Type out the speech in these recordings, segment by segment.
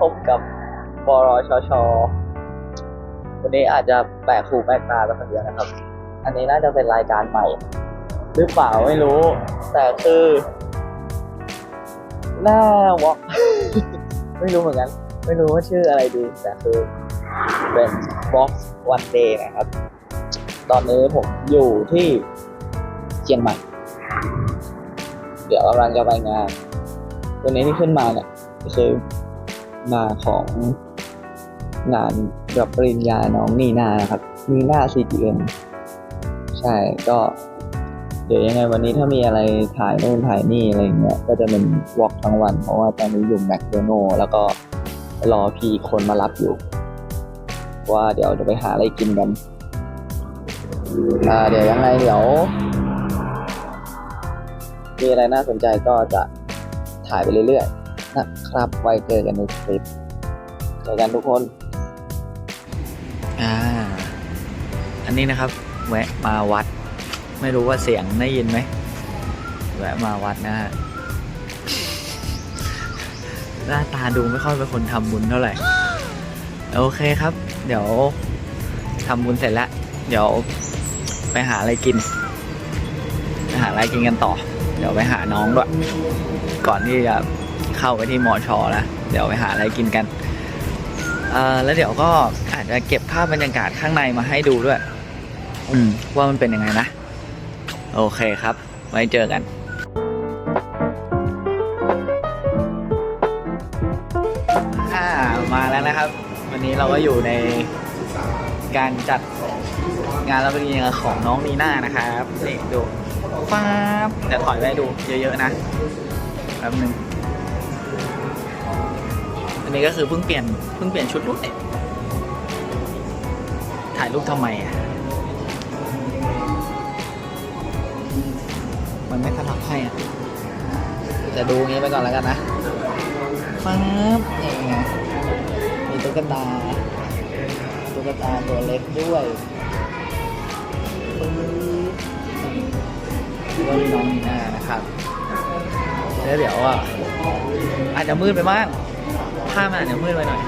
พบกับปรชช วันนี้อาจจะแปลกหูแปลกตาไปคนเดียวนะครับ อันนี้น่าจะเป็นรายการใหม่ หรือเปล่าไม่รู้ แต่คือหน้าวอล์กไม่รู้เหมือนกัน ไม่รู้ว่าชื่ออะไรดี แต่คือเป็น Box One Day นะครับ ตอนนี้ผมอยู่ที่เชียงใหม่ เดี๋ยวกำลังจะไปงานวันนี้ที่ขึ้นมาเนี่ยคือ มาของงานรับปริญญาน้องนีนานะครับนีน่า CGM ใช่ก็ เดี๋ยวยังไงวันนี้ถ้ามีอะไรถ่ายนู่นถ่ายนี่อะไรอย่างเงี้ยก็จะเป็นวอล์กทั้งวัน เพราะว่าตอนนี้อยู่แมคโดนัลแล้วก็รอพี่คนมารับอยู่ ว่าเดี๋ยวจะไปหาอะไรกินกันอ่าเดี๋ยวยังไงเดี๋ยวมีอะไรน่าสนใจก็จะถ่ายไปเรื่อยๆ นะครับ ไว้เจอกันในคลิปเจอกันทุกคน อ่า อันนี้นะครับ แวะมาวัด ไม่รู้ว่าเสียงได้ยินไหม แวะมาวัดนะฮะหน้าตาดูไม่ค่อยเป็นคนทำบุญเท่าไหร่ โอเคครับ เดี๋ยวทำบุญเสร็จแล้ว เดี๋ยวไปหาอะไรกินไปหาอะไรกินกันต่อ เดี๋ยวไปหาน้องด้วย ก่อนที่จะ เข้าไปที่มอชอแล้วเดี๋ยวไปหาอะไรกินกันเออแล้วเดี๋ยวก็อาจจะเก็บภาพบรรยากาศข้างในมาให้ดูด้วย อืม ว่ามันเป็นยังไงนะ โอเคครับ ไว้เจอกันมาแล้วนะครับ วันนี้เราก็อยู่ในการจัดงานรับปริญญาของน้องนีน่านะครับนี่ดูฟ้าบเดี๋ยวถอยไว้ดูเยอะๆนะแป๊บหนึง อันนี้ก็คือเพิ่งเปลี่ยนเพิ่งเปลี่ยนชุดด้วยถ่ายรูปทำไมอะ มันไม่ถนัดให้อะ จะดูงี้ไปก่อนแล้วกันนะฟ้าบนี่ไงมีตุ๊กตา ตุ๊กตาตัวเล็กด้วยปึ๊บว่ามีน้องนีน่านะครับ แล้วเดี๋ยวอะอาจจะมืดไปบ้าง ภาพมันอาจจะมืดไปหน่อย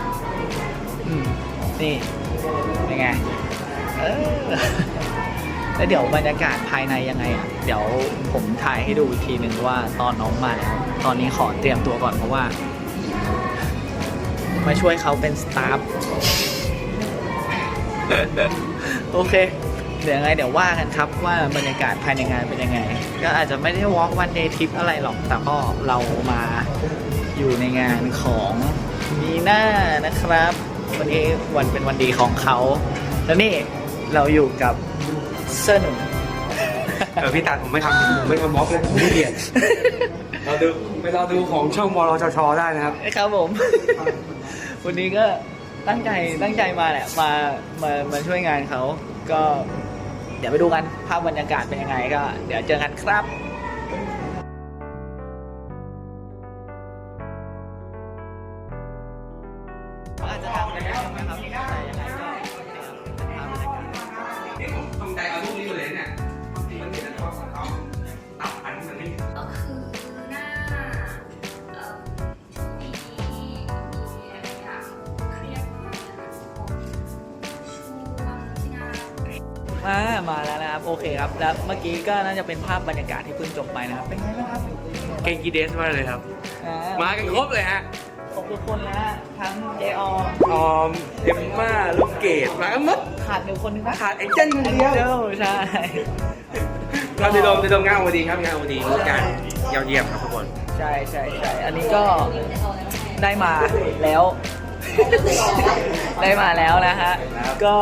อืมนี่เป็นไงเออแล้วเดี๋ยวบรรยากาศภายในยังไงอะ เดี๋ยวผมถ่ายให้ดูอีกทีหนึ่งว่าตอนน้องมาแล้วตอนนี้ขอเตรียมตัวก่อนเพราะว่า มาช่วยเขาเป็นสตาฟโอเค เดี๋ยวยังไงเดี๋ยวว่ากันครับว่าบรรยากาศภายในงานเป็นยังไง ก็อาจจะไม่ได้วอล์กวันเดย์ทริปอะไรหรอก แต่ก็เรามาอยู่ในงานของ มีน่านะครับ วันนี้วันเป็นวันดีของเขา แล้วนี่เราอยู่กับเซินเออพี่ตัดผมไม่ทำผมไม่ทำบล็อกเลยผมไม่เปลี่ยนเราดูไปเราดูของช่องมรชชได้นะครับครับผม วันนี้ก็ตั้งใจตั้งใจมาแหละมามามาช่วยงานเขาก็ เดี๋ยวไปดูกันภาพบรรยากาศเป็นยังไงก็ เดี๋ยวเจอกันครับ อาจจะทำกันได้ไหมครับแต่ยังไงก็เนี่ยครับเป็นภาพบรรยากาศเห็นผมตรงใจเอารูปนี้อยู่เลยเนี่ยบางทีมันเห็นแล้วว่าเขาตับอันมันไม่ ก็คือหน้าเอ่อช่วงนี้มีอะไรอย่างเครียดมากนะคะช่วงงานมามาแล้วนะครับโอเคครับแล้วเมื่อกี้ก็น่าจะเป็นภาพบรรยากาศที่เพิ่งจบไปนะครับเป็นไงบ้างครับเก่งกีเดสมากเลยครับ อ่ มากันครบเลยฮะ ขอบคุณคนนะฮะทั้งเจออออมเอ็มม่าลูกเกดมากันหมดขาดหนึ่งคนนึงนะขาดเอ็นเจนคนเดียวเจ้าใช่ครับดีโดมดีโดมงานวันดีครับงานวันดีรู้การยอดเยี่ยมครับทุกคนใช่ใช่ใช่อันนี้ก็ได้มาแล้ว ได้มาแล้วนะฮะก็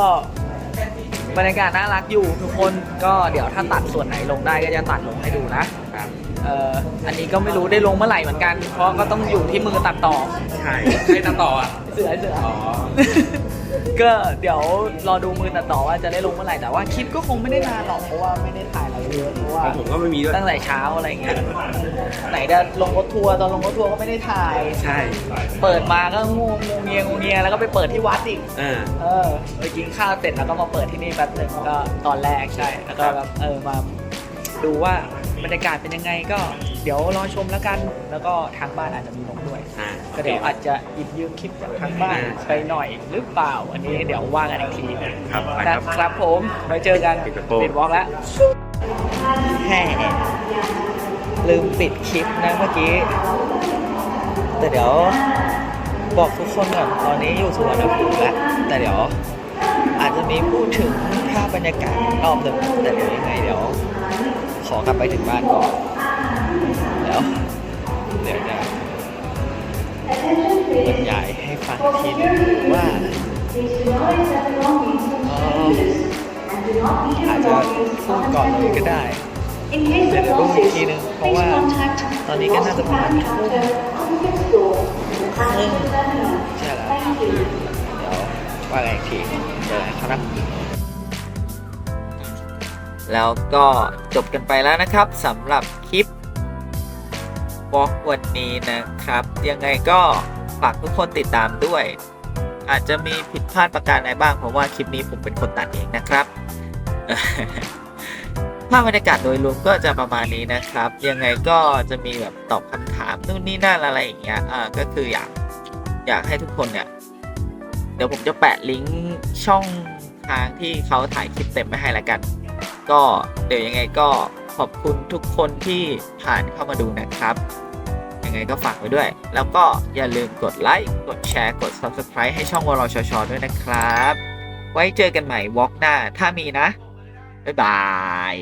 บรรยากาศน่ารักอยู่ทุกคนก็เดี๋ยวถ้าตัดส่วนไหนลงได้ก็จะตัดลงให้ดูนะครับ เอ่ออันนี้ก็ไม่รู้ได้ลงเมื่อไหร่เหมือนกัน เพราะก็ต้องอยู่ที่มือตัดต่อ ใช่ให้ตัดต่ออะ เสือเสืออ๋อ ก็เดี๋ยวรอดูมือตัดต่อว่าจะได้ลงเมื่อไหร่แต่ว่าคลิปก็คงไม่ได้นานหรอกเพราะว่าไม่ได้ถ่ายอะไรเยอะเพราะว่า ของผมก็ไม่มีด้วย ตั้งแต่เช้าอะไรเงี้ย ไหนจะลงรถทัวร์ตอนลงรถทัวร์ก็ไม่ได้ถ่าย ใช่ เปิดมาก็งงงเงียงงเงียแล้วก็ไปเปิดที่วัดอีก เออ เออไปกินข้าวเสร็จแล้วก็มาเปิดที่นี่แป๊บหนึงก็ตอนแรกใช่ แล้วก็แบบเออมา ดูว่าบรรยากาศเป็นยังไงก็เดี๋ยวรอชมแล้วกัน แล้วก็ทางบ้านอาจจะมีลงด้วย อ่าก็เดี๋ยวอาจจะหยิบยืมคลิปจากทางบ้านไปหน่อยหรือเปล่า อันนี้เดี๋ยวว่ากันอีกทีนะครับไปนะครับครับผมไว้เจอกันปิดกระโปรง ปิดวอล์กแล้วแห่ลืมปิดคลิปนะเมื่อกี้ แต่เดี๋ยวบอกทุกคนก่อนตอนนี้อยู่สุวรรณภูมิแล้วแต่เดี๋ยว อาจจะมีพูดถึงภาพบรรยากาศรอบหนึ่งแต่เดี๋ยวยังไงเดี๋ยว ขอกลับไปถึงบ้านก่อนเดี๋ยวเดี๋ยวจะบรรยายให้ฟังทีนึงว่าอาจจะพูดก่อนเลยก็ได้เดี๋ยวกูอีกทีนึงเพราะว่าตอนนี้ก็น่าจะประมาณใช่แล้วเดี๋ยวว่ากันอีกทีเจอกันะครับ แล้วก็จบกันไปแล้วนะครับสำหรับคลิปวอล์กวันนี้นะครับ ยังไงก็ฝากทุกคนติดตามด้วย อาจจะมีผิดพลาดประการใดบ้างเพราะว่าคลิปนี้ผมเป็นคนตัดเองนะครับภาพบรรยากาศโดยรวมก็จะประมาณนี้นะครับ ยังไงก็จะมีแบบตอบคำถามนู่นนี่นั่นอะไรอย่างเงี้ยอ่าก็คืออยากอยากให้ทุกคนเนี่ยเดี๋ยวผมจะแปะลิงก์ช่องทางที่เขาถ่ายคลิปเต็มไว้ให้ละกัน ก็เดี๋ยวยังไงก็ขอบคุณทุกคนที่ผ่านเข้ามาดูนะครับ ยังไงก็ฝากไว้ด้วย แล้วก็อย่าลืมกดไลค์กดแชร์กด Subscribe ให้ช่องวอลชชด้วยนะครับ ไว้เจอกันใหม่วอล์กหน้าถ้ามีนะ บ๊ายบาย